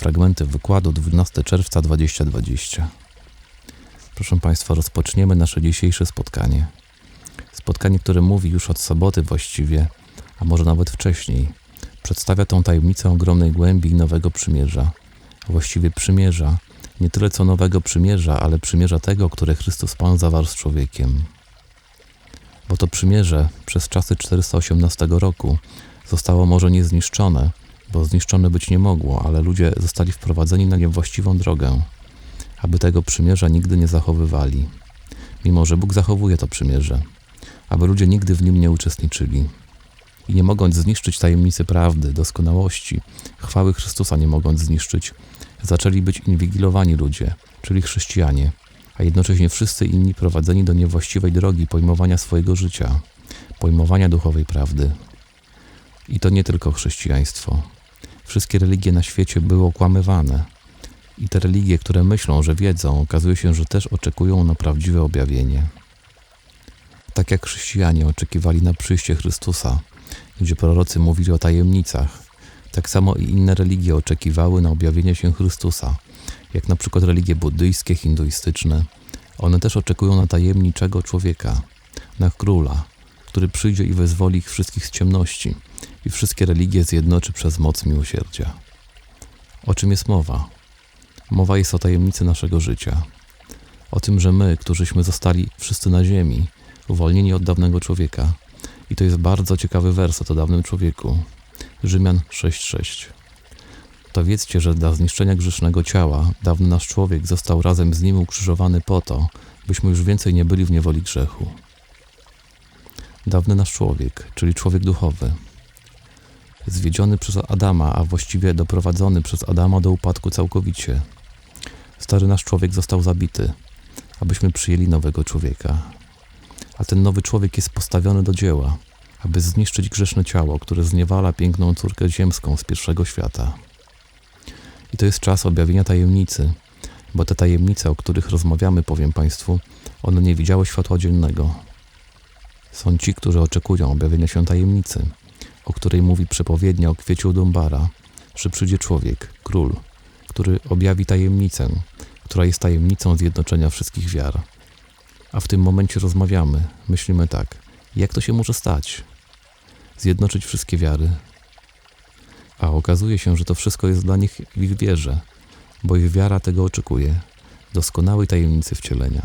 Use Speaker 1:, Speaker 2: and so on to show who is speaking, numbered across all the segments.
Speaker 1: Fragmenty wykładu 12 czerwca 2020. Proszę Państwa, rozpoczniemy nasze dzisiejsze spotkanie. Spotkanie, które mówi już od soboty właściwie, a może nawet wcześniej. Przedstawia tą tajemnicę ogromnej głębi nowego przymierza. Właściwie przymierza, nie tyle co nowego przymierza, ale przymierza tego, które Chrystus Pan zawarł z człowiekiem. Bo to przymierze przez czasy 418 roku zostało może nie zniszczone, bo zniszczone być nie mogło, ale ludzie zostali wprowadzeni na niewłaściwą drogę, aby tego przymierza nigdy nie zachowywali, mimo że Bóg zachowuje to przymierze, aby ludzie nigdy w nim nie uczestniczyli. I nie mogąc zniszczyć tajemnicy prawdy, doskonałości, chwały Chrystusa nie mogąc zniszczyć, zaczęli być inwigilowani ludzie, czyli chrześcijanie, a jednocześnie wszyscy inni prowadzeni do niewłaściwej drogi pojmowania swojego życia, pojmowania duchowej prawdy. I to nie tylko chrześcijaństwo. Wszystkie religie na świecie były okłamywane. I te religie, które myślą, że wiedzą, okazuje się, że też oczekują na prawdziwe objawienie. Tak jak chrześcijanie oczekiwali na przyjście Chrystusa, gdzie prorocy mówili o tajemnicach, tak samo i inne religie oczekiwały na objawienie się Chrystusa, jak na przykład religie buddyjskie, hinduistyczne. One też oczekują na tajemniczego człowieka, na króla, który przyjdzie i wezwoli ich wszystkich z ciemności i wszystkie religie zjednoczy przez moc miłosierdzia. O czym jest mowa? Mowa jest o tajemnicy naszego życia. O tym, że my, którzyśmy zostali wszyscy na ziemi, uwolnieni od dawnego człowieka, i to jest bardzo ciekawy werset o dawnym człowieku. Rzymian 6:6. To wiedzcie, że dla zniszczenia grzesznego ciała dawny nasz człowiek został razem z nim ukrzyżowany po to, byśmy już więcej nie byli w niewoli grzechu. Dawny nasz człowiek, czyli człowiek duchowy, zwiedziony przez Adama, a właściwie doprowadzony przez Adama do upadku całkowicie. Stary nasz człowiek został zabity, abyśmy przyjęli nowego człowieka. A ten nowy człowiek jest postawiony do dzieła, aby zniszczyć grzeszne ciało, które zniewala piękną córkę ziemską z pierwszego świata. I to jest czas objawienia tajemnicy, bo te tajemnice, o których rozmawiamy, powiem Państwu, one nie widziały światła dziennego. Są ci, którzy oczekują objawienia się tajemnicy, o której mówi przepowiednia o kwieciu Dumbara, że przyjdzie człowiek, król, który objawi tajemnicę, która jest tajemnicą zjednoczenia wszystkich wiar. A w tym momencie rozmawiamy, myślimy tak, jak to się może stać? Zjednoczyć wszystkie wiary. A okazuje się, że to wszystko jest dla nich w ich wierze, bo ich wiara tego oczekuje, doskonałej tajemnicy wcielenia.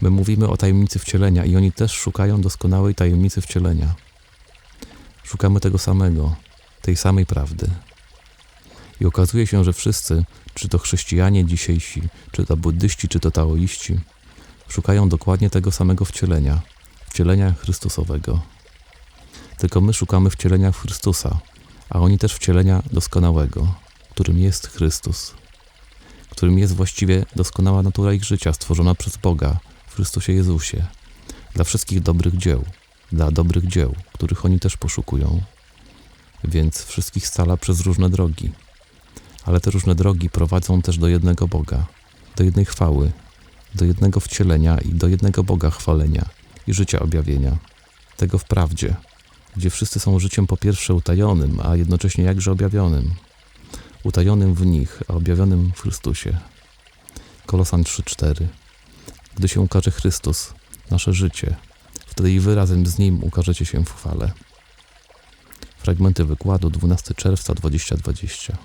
Speaker 1: My mówimy o tajemnicy wcielenia i oni też szukają doskonałej tajemnicy wcielenia. Szukamy tego samego, tej samej prawdy. I okazuje się, że wszyscy, czy to chrześcijanie dzisiejsi, czy to buddyści, czy to taoiści, szukają dokładnie tego samego wcielenia, wcielenia Chrystusowego. Tylko my szukamy wcielenia w Chrystusa, a oni też wcielenia doskonałego, którym jest Chrystus, którym jest właściwie doskonała natura ich życia, stworzona przez Boga w Chrystusie Jezusie, dla wszystkich dobrych dzieł, dla dobrych dzieł, których oni też poszukują. Więc wszystkich scala przez różne drogi. Ale te różne drogi prowadzą też do jednego Boga, do jednej chwały, do jednego wcielenia i do jednego Boga chwalenia i życia objawienia. Tego w prawdzie, gdzie wszyscy są życiem po pierwsze utajonym, a jednocześnie jakże objawionym. Utajonym w nich, a objawionym w Chrystusie. Kolosan 3:4. Gdy się ukaże Chrystus, nasze życie, wtedy i wy razem z Nim ukażecie się w chwale. Fragmenty wykładu 12 czerwca 2020.